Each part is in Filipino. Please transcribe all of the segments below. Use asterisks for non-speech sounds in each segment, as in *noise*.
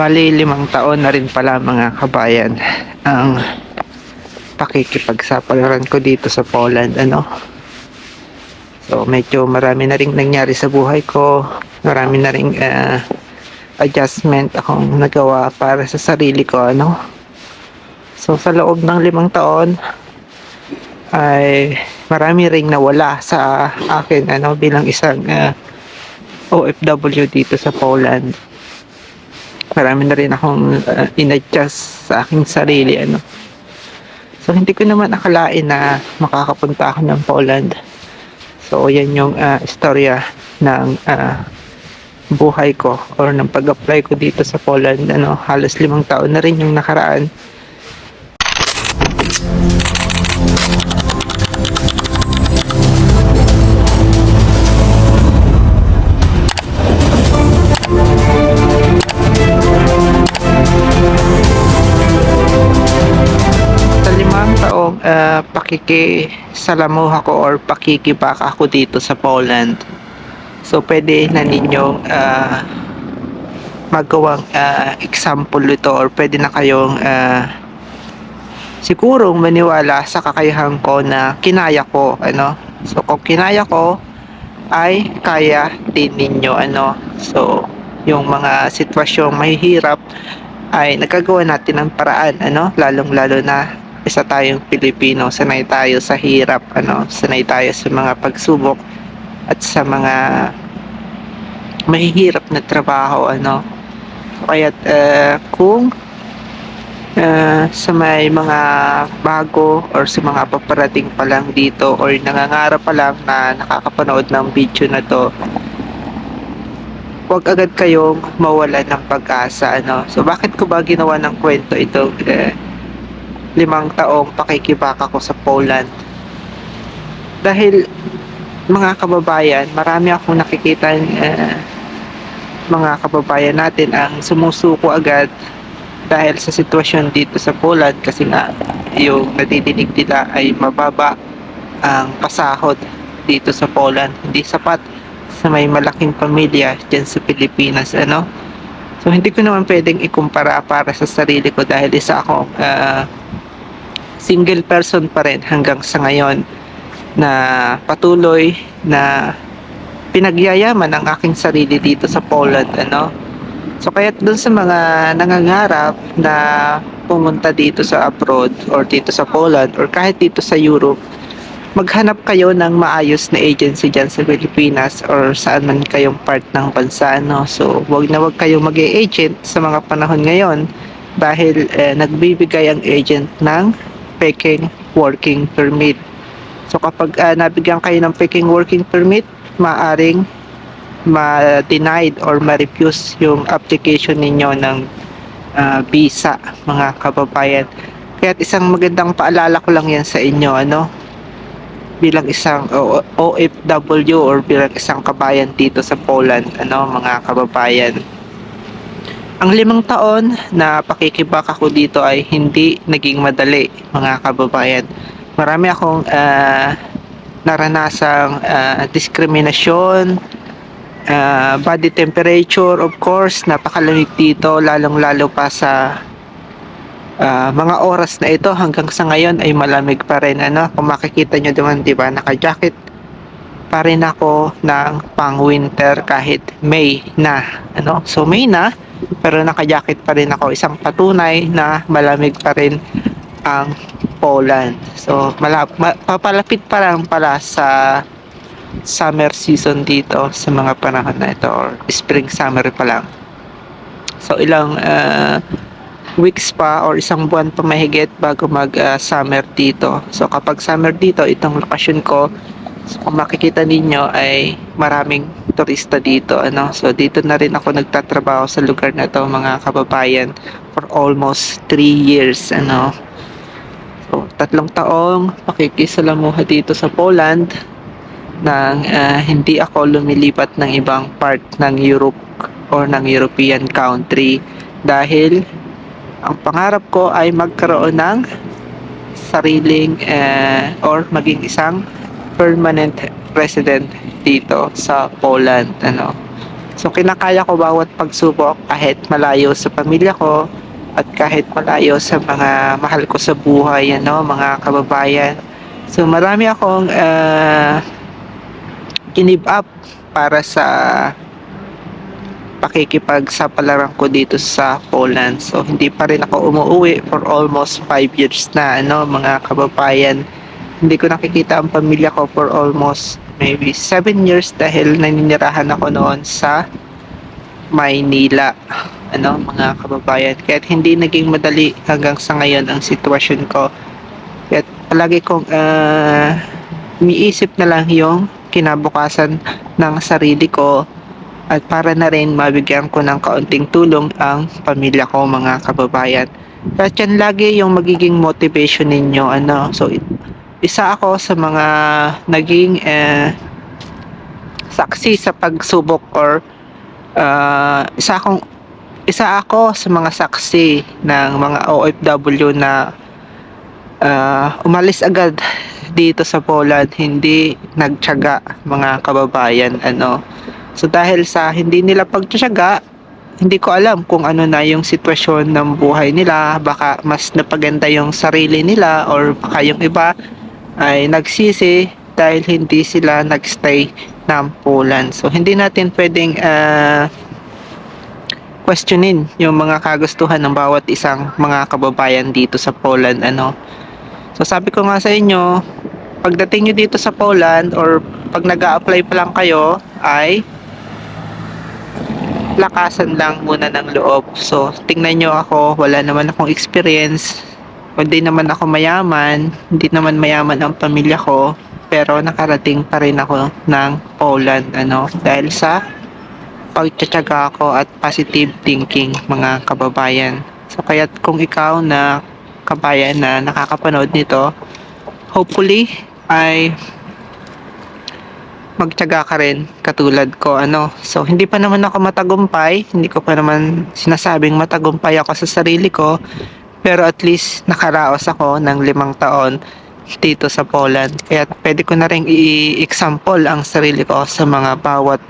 Bali, limang taon na rin pala mga kabayan ang pakikipagsapalaran ko dito sa Poland, ano. So, medyo marami na rin nangyari sa buhay ko. Marami na rin ah, adjustment akong nagawa para sa sarili ko, ano. So, sa loob ng limang taon, ay marami ring nawala sa akin, ano, bilang isang ah, OFW dito sa Poland marami na rin akong uh, in-adjust sa aking sarili ano. So hindi ko naman akalain na makakapunta ako ng Poland. So yan yung uh, istorya ng uh, buhay ko or ng pag-apply ko dito sa Poland ano. Halos limang taon na rin yung nakaraan pakikisalamuha ko or pakikibaka ako dito sa Poland. So, pwede na ninyong uh, magawang uh, example ito or pwede na kayong uh, sigurong maniwala sa kakayahan ko na kinaya ko. Ano? So, kung kinaya ko, ay kaya din ninyo. Ano? So, yung mga sitwasyong mahihirap ay nagagawa natin ng paraan ano lalong lalo na isa tayong Pilipino sanay tayo sa hirap ano sanay tayo sa mga pagsubok at sa mga mahihirap na trabaho ano. Kaya kung uh, sa may mga bago or sa mga paparating pa lang dito or nangangarap pa lang na nakakapanood ng video na to huwag agad kayong mawalan ng pag-asa ano. So bakit ko ba ginawa ng kwento ito eh, limang taong pakikibaka ko sa Poland. Dahil mga kababayan marami akong nakikita eh, mga kababayan natin ang sumusuko agad dahil sa sitwasyon dito sa Poland kasi nga yung nadidinig nila ay mababa ang pasahod dito sa Poland. Hindi sapat sa may malaking pamilya dyan sa Pilipinas ano? So hindi ko naman pwedeng ikumpara para sa sarili ko dahil isa ako uh, single person pa rin hanggang sa ngayon na patuloy na pinagyayaman ang aking sarili dito sa Poland ano? So kaya dun sa mga nangangarap na pumunta dito sa abroad or dito sa Poland or kahit dito sa Europe maghanap kayo ng maayos na agency dyan sa Pilipinas or saan man kayong part ng bansa no? So wag na wag kayong mag agent sa mga panahon ngayon dahil eh, nagbibigay ang agent ng peking working permit. So kapag uh, nabigyan kayo ng peking working permit maaring ma-denied or ma-refuse yung application ninyo ng uh, visa mga kababayan. Kaya isang magandang paalala ko lang yan sa inyo ano? Bilang isang OFW or bilang isang kabayan dito sa Poland, ano, mga kababayan. Ang limang taon na pakikibak ako dito ay hindi naging madali, mga kababayan. Marami akong uh, naranasang uh, diskriminasyon, uh, body temperature, of course, napakalamig dito, lalong-lalo pa sa uh, mga oras na ito. Hanggang sa ngayon ay malamig pa rin ano? Kung makikita nyo naman di ba naka jacket pa rin ako ng pang winter kahit May na ano? So May na pero naka jacket pa rin ako. Isang patunay na malamig pa rin ang Poland. So malap ma, papalapit pa lang pala sa summer season dito sa mga panahon na ito or spring summer pa lang. So ilang uh, weeks pa or isang buwan pa mahigit bago mag uh, summer dito. So kapag summer dito, itong lokasyon ko, so kung makikita ninyo ay maraming turista dito. Ano? So dito na rin ako nagtatrabaho sa lugar na to mga kababayan for almost 3 years. Ano? So tatlong taong pakikisalamuha dito sa Poland nang uh, hindi ako lumilipat ng ibang part ng Europe or ng European country dahil ang pangarap ko ay magkaroon ng sariling uh, or maging isang permanent resident dito sa Poland ano So kinakaya ko bawat pagsubok kahit malayo sa pamilya ko at kahit malayo sa mga mahal ko sa buhay, ano, mga kababayan. So marami akong uh, give up para sa pakikipagsapalaran ko dito sa Poland. So hindi pa rin ako umuwi for almost 5 years na ano mga kababayan. Hindi ko nakikita ang pamilya ko for almost maybe 7 years dahil naninirahan ako noon sa Maynila. Ano mga kababayan. Kaya hindi naging madali hanggang sa ngayon ang sitwasyon ko. Kaya palagi kong uh, miisip na lang yung kinabukasan ng sarili ko at para na rin mabigyan ko ng kaunting tulong ang pamilya ko mga kababayan. At yan lagi yung magiging motivation ninyo. Ano? So, isa ako sa mga naging eh, saksi sa pagsubok or uh, isa akong isa ako sa mga saksi ng mga OFW na uh, umalis agad dito sa Poland hindi nagtiyaga mga kababayan ano So dahil sa hindi nila pagtsaga, hindi ko alam kung ano na yung sitwasyon ng buhay nila. Baka mas napaganda yung sarili nila or baka yung iba ay nagsisi dahil hindi sila nagstay ng Poland. So hindi natin pwedeng uh, questionin yung mga kagustuhan ng bawat isang mga kababayan dito sa Poland ano. So sabi ko nga sa inyo, pagdating nyo dito sa Poland or pag nag apply pa lang kayo ay lakasan lang muna ng loob. So, tingnan nyo ako, wala naman akong experience. Hindi naman ako mayaman, hindi naman mayaman ang pamilya ko, pero nakarating pa rin ako ng Poland, ano, dahil sa pagtsatsaga ako at positive thinking, mga kababayan. So, kaya kung ikaw na kabayan na nakakapanood nito, hopefully, ay magtiyaga ka rin katulad ko ano. So hindi pa naman ako matagumpay. Hindi ko pa naman sinasabing matagumpay ako sa sarili ko pero at least nakaraos ako ng limang taon dito sa Poland. Kaya pwede ko na rin i-example ang sarili ko sa mga bawat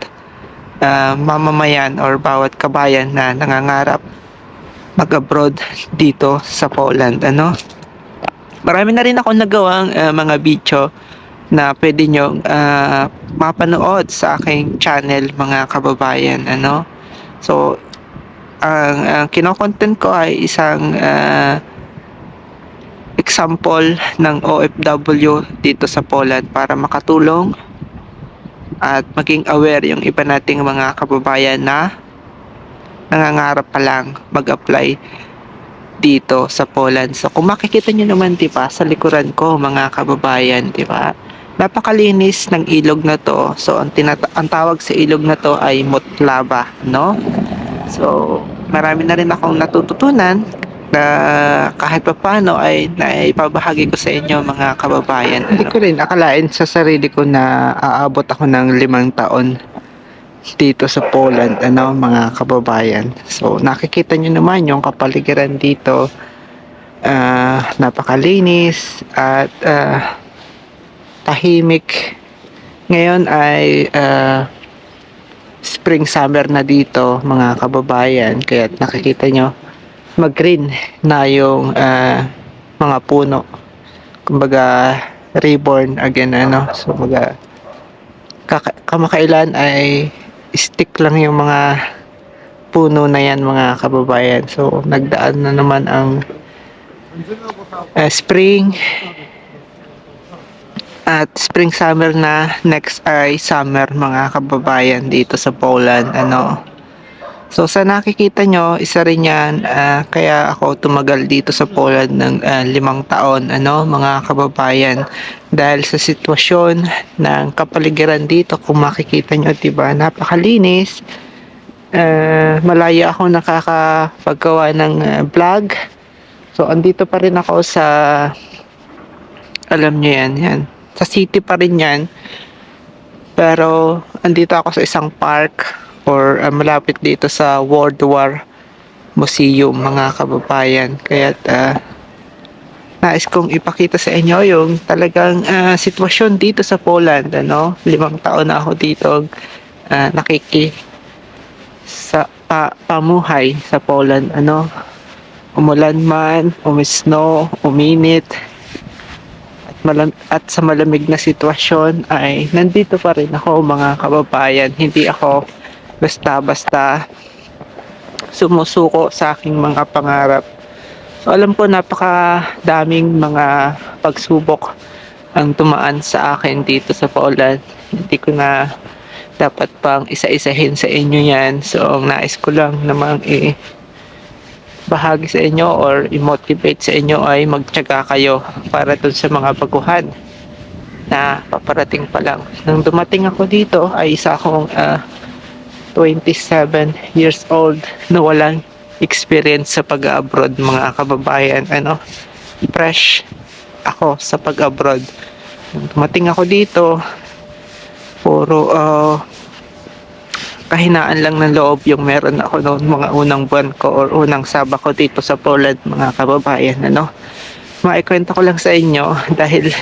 uh, mamamayan or bawat kabayan na nangangarap mag-abroad dito sa Poland ano? Marami na rin ako nagawang uh, mga video na pwede nyo uh, mapanood sa aking channel mga kababayan ano? So ang uh, kinokontent ko ay isang uh, example ng OFW dito sa Poland para makatulong at maging aware yung iba nating mga kababayan na nangangarap pa lang mag-apply dito sa Poland. So kung makikita niyo naman 'di ba sa likuran ko mga kababayan, 'di ba? napakalinis ng ilog na to. So, ang, tinata- ang tawag sa ilog na to ay Motlaba, no? So, marami na rin akong natututunan na kahit pa paano ay naipabahagi ko sa inyo mga kababayan. Hindi ko rin akalain sa sarili ko na aabot ako ng limang taon dito sa Poland, ano, mga kababayan. So, nakikita nyo naman yung kapaligiran dito. Uh, napakalinis at uh, tahimik. Ngayon ay uh, spring summer na dito mga kababayan kaya nakikita nyo mag-green na yung uh, mga puno. Kumbaga reborn again ano. So mga kamakailan ay stick lang yung mga puno na yan mga kababayan. So nagdaan na naman ang uh, spring at spring summer na next ay summer mga kababayan dito sa Poland ano. So sa nakikita nyo isa rin yan uh, kaya ako tumagal dito sa Poland ng uh, limang taon ano mga kababayan. Dahil sa sitwasyon ng kapaligiran dito kung makikita nyo diba napakalinis. Uh, malaya ako nakakapaggawa ng uh, vlog. So andito pa rin ako sa alam nyo yan yan sa city pa rin yan. Pero andito ako sa isang park or uh, malapit dito sa World War Museum mga kababayan. Kaya uh, nais kong ipakita sa inyo yung talagang uh, sitwasyon dito sa Poland. Ano? Limang taon na ako dito uh, nakiki sa pa, pamuhay sa Poland ano umulan man umisno uminit malam, at sa malamig na sitwasyon ay nandito pa rin ako mga kababayan. Hindi ako basta-basta sumusuko sa aking mga pangarap. So alam ko napaka daming mga pagsubok ang tumaan sa akin dito sa Poland. Hindi ko na dapat pang isa-isahin sa inyo yan. So, ang nais ko lang namang i bahagi sa inyo or i-motivate sa inyo ay magtyaga kayo para dun sa mga baguhan na paparating pa lang. Nang dumating ako dito ay isa akong ah, 27 years old na walang experience sa pag-abroad mga kababayan. Ano, fresh ako sa pag-abroad. Nang dumating ako dito, puro ah, kahinaan lang ng loob yung meron ako noon mga unang buwan ko or unang saba ko dito sa Poland mga kababayan ano. Maikwento ko lang sa inyo *laughs* dahil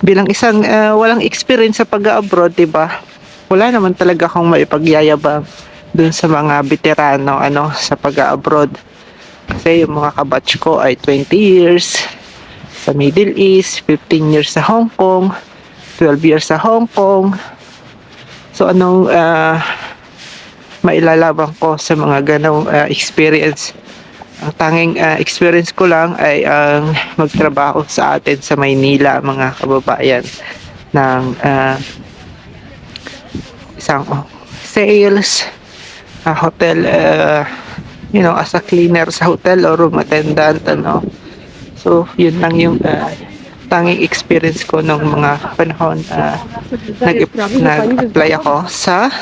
bilang isang ah, walang experience sa pag-abroad di ba? Wala naman talaga akong maipagyayabang dun sa mga veterano ano sa pag-abroad kasi yung mga kabatch ko ay 20 years sa Middle East 15 years sa Hong Kong 12 years sa Hong Kong. So anong ah, mailalabang ko sa mga ganong ah, experience? Ang tanging ah, experience ko lang ay ang magtrabaho sa atin sa Maynila mga kababayan ng ah, isang oh, sales ah, hotel ah, you know as a cleaner sa hotel or room attendant ano so yun lang yung ah, tanging experience ko nung mga panahon ah, nag- nag-apply ako sa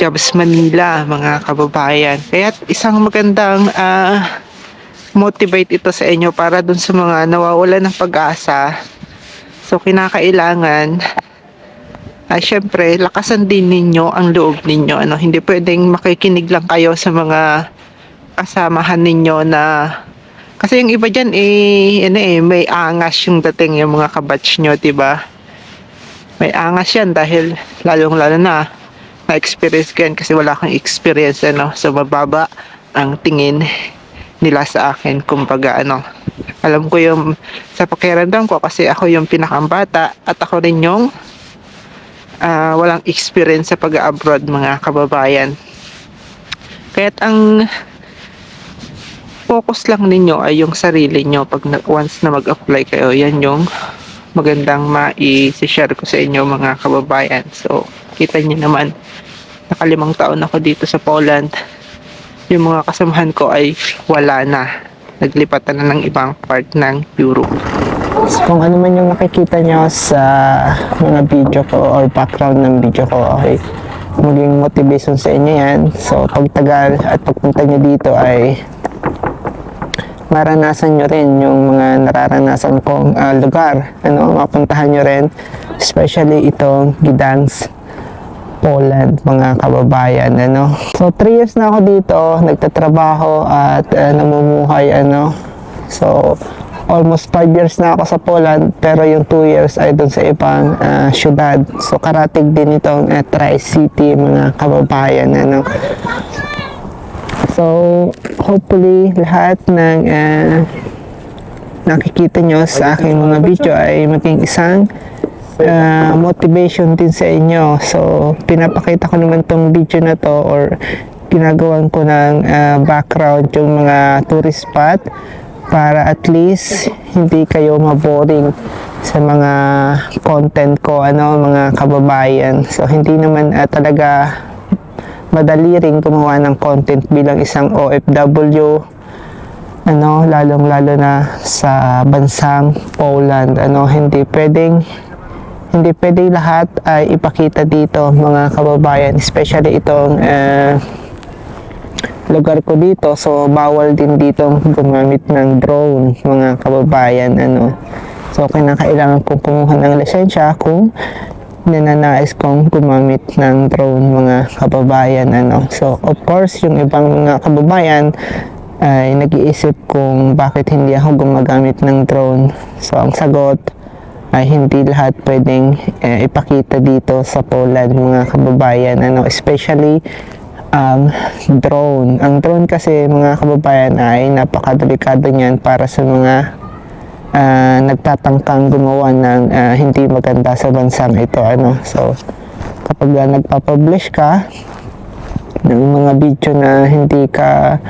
Jobs Manila, mga kababayan. Kaya isang magandang ah, motivate ito sa inyo para dun sa mga nawawalan ng pag-asa. So, kinakailangan ay syempre, lakasan din ninyo ang loob ninyo. Ano, hindi pwedeng makikinig lang kayo sa mga kasamahan ninyo na kasi yung iba dyan, eh, ano eh, may angas yung dating yung mga kabatch nyo, 'di ba? May angas yan dahil lalong-lalo na na-experience ko yan kasi wala akong experience, ano, so mababa ang tingin nila sa akin, kumbaga, ano, alam ko yung sa pakiramdam ko kasi ako yung pinakambata at ako rin yung ah, walang experience sa pag-abroad, mga kababayan. Kaya't ang focus lang ninyo ay yung sarili nyo pag na, once na mag-apply kayo yan yung magandang mai-share ko sa inyo mga kababayan. So kita nyo naman nakalimang taon ako dito sa Poland yung mga kasamahan ko ay wala na naglipatan na ng ibang part ng Europe So, kung ano man yung makikita nyo sa mga video ko or background ng video ko, okay, maging motivation sa inyo yan. So, pagtagal at pagpunta nyo dito ay maranasan nyo rin yung mga nararanasan kong ah, lugar. Ano, mapuntahan nyo rin. Especially itong Gdansk, Poland, mga kababayan, ano. So, 3 years na ako dito, nagtatrabaho at ah, namumuhay, ano. So, almost 5 years na ako sa Poland, pero yung 2 years ay doon sa ibang ah, syudad. So, karatig din itong uh, Tri-City, mga kababayan, ano. So, hopefully, lahat ng ah, nakikita nyo sa aking mga video ay maging isang ah, motivation din sa inyo. So, pinapakita ko naman tong video na to or ginagawan ko ng ah, background yung mga tourist spot para at least hindi kayo maboring sa mga content ko, ano, mga kababayan. So, hindi naman ah, talaga madali rin gumawa ng content bilang isang OFW ano lalong lalo na sa bansang Poland ano hindi pwedeng hindi pwedeng lahat ay ipakita dito mga kababayan. Especially itong eh, lugar ko dito. So bawal din dito gumamit ng drone mga kababayan ano. So kinakailangan kong kumuha ng lisensya kung ninanais kong gumamit ng drone mga kababayan ano. So of course yung ibang mga kababayan ay nag-iisip kung bakit hindi ako gumagamit ng drone. So ang sagot ay hindi lahat pwedeng eh, ipakita dito sa Poland mga kababayan ano? Especially ang drone. Ang drone kasi mga kababayan ay napakadelikado niyan para sa mga ah, nagtatangkang gumawa ng ah, hindi maganda sa bansang ito ano? So kapag ah, nagpapublish ka ng mga video na hindi ka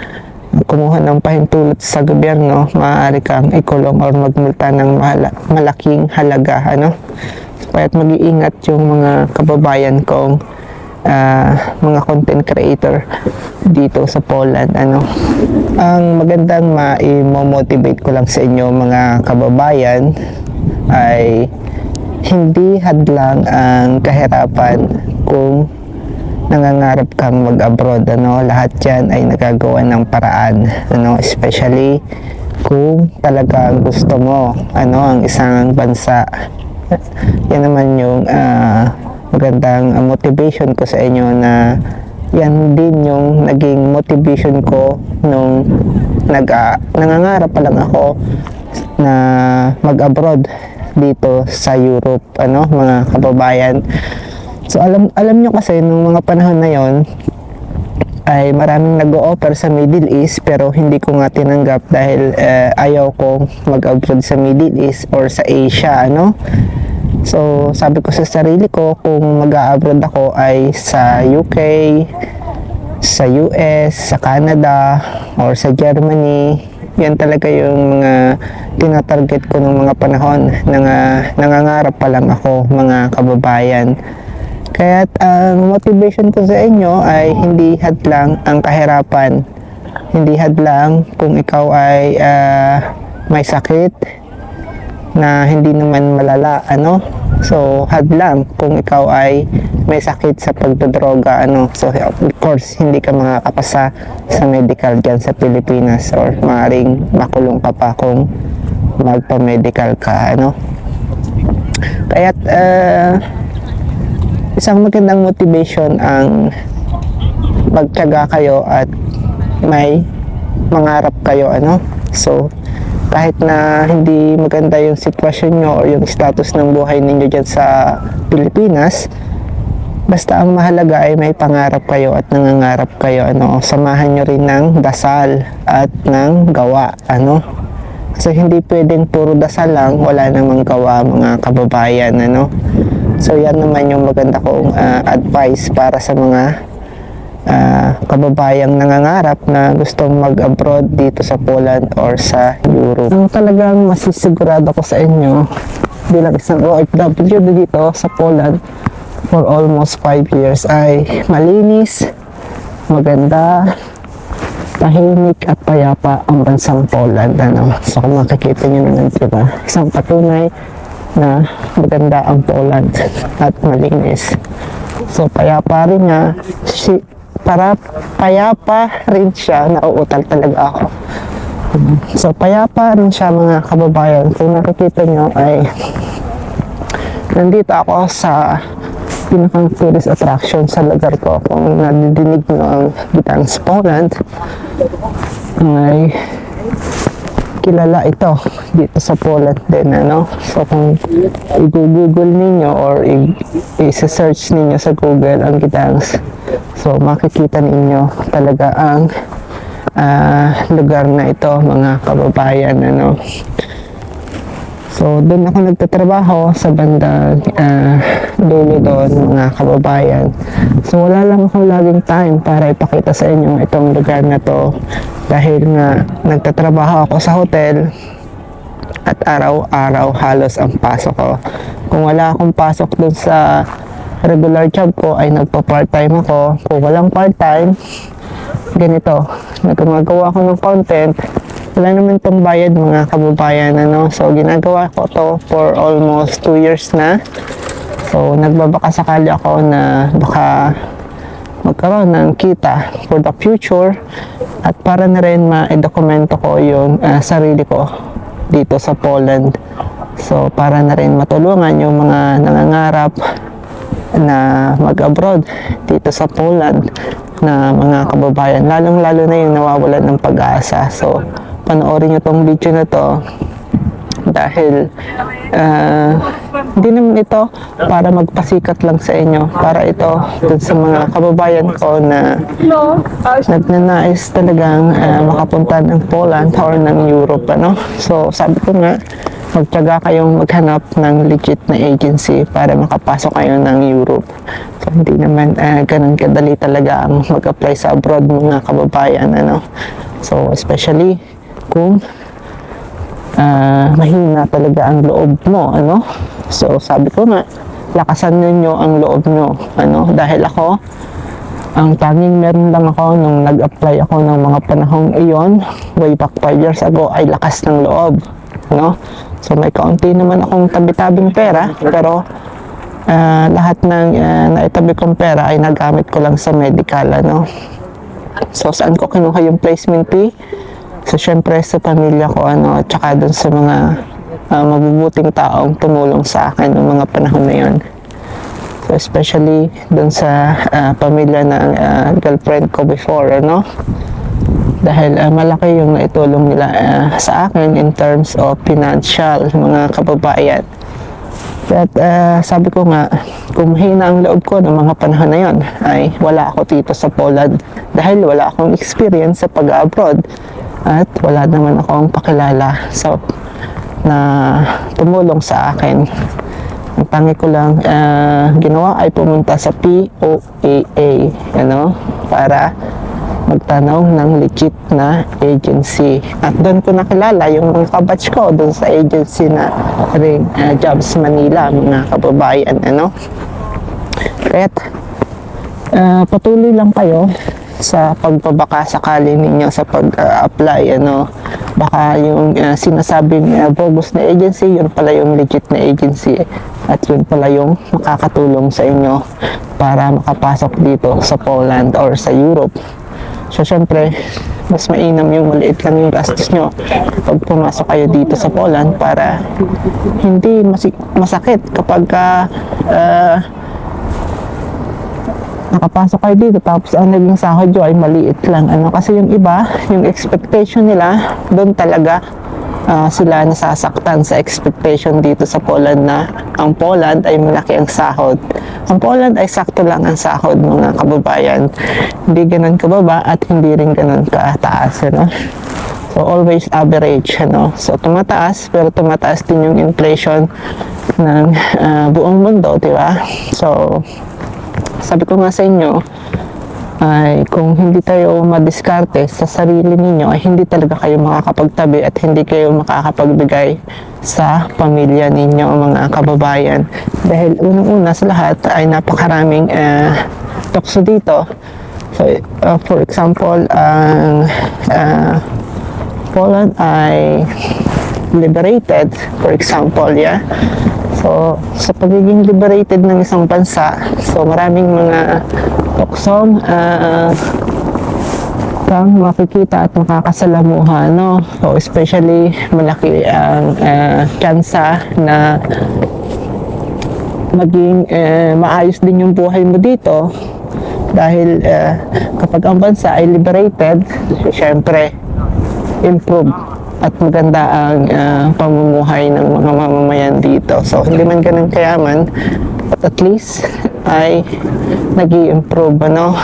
kumuha ng pahintulot sa gobyerno, maaari kang ikulong or magmulta ng mahala- malaking halaga. Ano? Kaya't mag-iingat yung mga kababayan kong ah, mga content creator dito sa Poland. Ano? Ang magandang ma-motivate ko lang sa inyo mga kababayan ay hindi hadlang ang kahirapan kung nangangarap kang mag-abroad ano? Lahat yan ay nagagawa ng paraan ano? Especially kung talagang gusto mo ano ang isang bansa. Yan naman yung ah, magandang ah, motivation ko sa inyo na yan din yung naging motivation ko nung nag ah, nangangarap pa lang ako na mag-abroad dito sa Europe ano? Mga kababayan So alam alam nyo kasi nung mga panahon na yon ay maraming nag-o-offer sa Middle East pero hindi ko nga tinanggap dahil eh, ayaw kong mag-abroad sa Middle East or sa Asia ano. So sabi ko sa sarili ko kung mag-abroad ako ay sa UK, sa US, sa Canada or sa Germany. Yan talaga yung mga tinatarget ko nung mga panahon na nangangarap pa lang ako mga kababayan. Kaya ang motivation ko sa inyo ay hindi hadlang ang kahirapan. Hindi hadlang kung ikaw ay ah, may sakit na hindi naman malala, ano? So, hadlang kung ikaw ay may sakit sa pagdodroga, ano? So, of course, hindi ka makakapasa sa medical dyan sa Pilipinas or maaaring makulong ka pa kung magpa-medical ka, ano? Kaya't, ah, isang magandang motivation ang magtyaga kayo at may mangarap kayo ano? So kahit na hindi maganda yung sitwasyon nyo or yung status ng buhay ninyo dyan sa Pilipinas basta ang mahalaga ay may pangarap kayo at nangangarap kayo ano? Samahan nyo rin ng dasal at ng gawa ano? Kasi hindi pwedeng puro dasal lang. Wala namang gawa mga kababayan ano So yan naman yung maganda kong ah, advice para sa mga ah, kababayang nangangarap na gustong mag-abroad dito sa Poland or sa Europe. Ang talagang masisigurado ko sa inyo bilang isang OFW dito sa Poland for almost 5 years ay malinis, maganda, tahimik at payapa ang bansang Poland. Ano? So kung makikita nyo naman diba, isang patunay na maganda ang Poland at malinis. So payapa rin niya, si, para payapa rin siya, nauutal talaga ako. So payapa rin siya mga kababayan. Kung nakikita nyo ay nandito ako sa pinakang tourist attraction sa lugar ko. Kung nadidinig nyo ang Gdansk, Poland, ay kilala ito dito sa Poland din ano? So kung i-google ninyo or i-search ninyo sa Google ang Gdansk so makikita ninyo talaga ang ah, lugar na ito mga kababayan ano So, doon ako nagtatrabaho sa banda ah, dulo doon, mga kababayan. So, wala lang ako laging time para ipakita sa inyo itong lugar na to. Dahil nga, nagtatrabaho ako sa hotel at araw-araw halos ang pasok ko. Kung wala akong pasok doon sa regular job ko, ay nagpa-part-time ako. Kung walang part-time, ganito, nagmagawa ako ng content, wala naman tong bayad mga kababayan ano? So ginagawa ko to for almost 2 years na. So nagbabaka sakali ako na baka magkaroon ng kita for the future at para na rin ma-dokumento ko yung ah, sarili ko dito sa Poland. So para na rin matulungan yung mga nangangarap na mag-abroad dito sa Poland na mga kababayan. Lalong lalo na yung nawawalan ng pag-asa. So panoorin nyo tong video na to dahil ah, hindi naman ito para magpasikat lang sa inyo para ito dun sa mga kababayan ko na nagnanais talagang ah, makapunta ng Poland or ng Europe ano? So sabi ko nga magtyaga kayong maghanap ng legit na agency para makapasok kayo ng Europe. So hindi naman ah, ganun kadali talaga ang mag-apply sa abroad mga kababayan ano? So especially kung ah, mahina talaga ang loob mo, ano? So, sabi ko nga, lakasan ninyo ang loob nyo, ano? Dahil ako, ang tanging meron lang ako nung nag-apply ako ng mga panahong iyon, way back 5 years ago, ay lakas ng loob, no? So, may kaunti naman akong tabi-tabing pera, pero ah, lahat ng ah, naitabi kong pera ay nagamit ko lang sa medical, ano? So, saan ko kinuha yung placement fee? So, syempre sa pamilya ko, ano, at saka dun sa mga ah, mabubuting taong tumulong sa akin noong mga panahon na yun. So, especially dun sa ah, pamilya ng ah, girlfriend ko before, ano? Dahil ah, malaki yung naitulong nila ah, sa akin in terms of financial, mga kababayan. At ah, sabi ko nga, kung mahina ang loob ko ng mga panahon na yon, ay wala ako dito sa Poland dahil wala akong experience sa pag-abroad at wala naman akong pakilala sa na tumulong sa akin. Ang tangi ko lang ah, ginawa ay pumunta sa POAA, ano, para magtanong ng legit na agency. At doon ko nakilala yung mga kabatch ko doon sa agency na ring ah, Jobs Manila, mga kababayan, ano. At ah, patuloy lang kayo sa pagbabaka sakali ninyo sa pag-apply ano. Baka yung ah, sinasabing uh, bogus na agency yun pala yung legit na agency at yun pala yung makakatulong sa inyo para makapasok dito sa Poland or sa Europe. So syempre mas mainam yung maliit lang yung gastos nyo pag pumasok kayo dito sa Poland para hindi masakit kapag ka, ah, nakapasok kayo dito tapos ang naging sahod nyo ay maliit lang ano kasi yung iba yung expectation nila doon talaga ah, sila nasasaktan sa expectation dito sa Poland na ang Poland ay malaki ang sahod ang Poland ay sakto lang ang sahod mga kababayan hindi ganun kababa at hindi rin ganun kataas ano So always average, ano. So tumataas pero tumataas din yung inflation ng ah, buong mundo, di ba? So sabi ko nga sa inyo, ay kung hindi tayo madiskarte sa sarili ninyo, ay hindi talaga kayo makakapagtabi at hindi kayo makakapagbigay sa pamilya ninyo, mga kababayan. Dahil unang-una sa lahat ay napakaraming uh, tukso dito. So, uh, for example, ang uh, Poland ay liberated, for example, yeah. So, sa pagiging liberated ng isang bansa, so maraming mga tuksong ah, kang makikita at makakasalamuha, no? So, especially, malaki ang uh, tsansa na maging eh, maayos din yung buhay mo dito dahil eh, kapag ang bansa ay liberated, syempre, improve at maganda ang ah, pamumuhay ng mga mamamayan dito. So, hindi man ganun kayaman, but at least ay nag improve ano?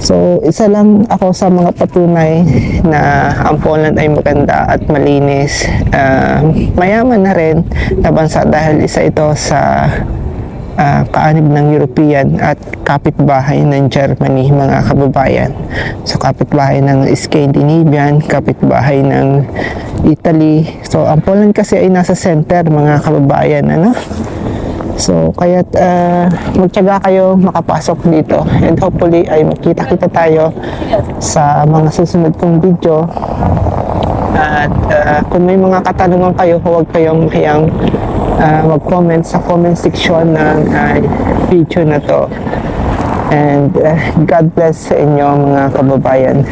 So, isa lang ako sa mga patunay na ang Poland ay maganda at malinis. Ah, mayaman na rin na bansa dahil isa ito sa ah, kaanib ng European at kapitbahay ng Germany, mga kababayan. So, kapitbahay ng Scandinavian, kapitbahay ng Italy. So, ang Poland kasi ay nasa center, mga kababayan, ano? So, kaya uh, magtyaga kayo makapasok dito. And hopefully ay makita-kita tayo sa mga susunod kong video. At uh, kung may mga katanungan kayo, huwag kayong hiyang uh, mag-comment sa comment section ng uh, video na to. And uh, God bless sa inyo mga kababayan.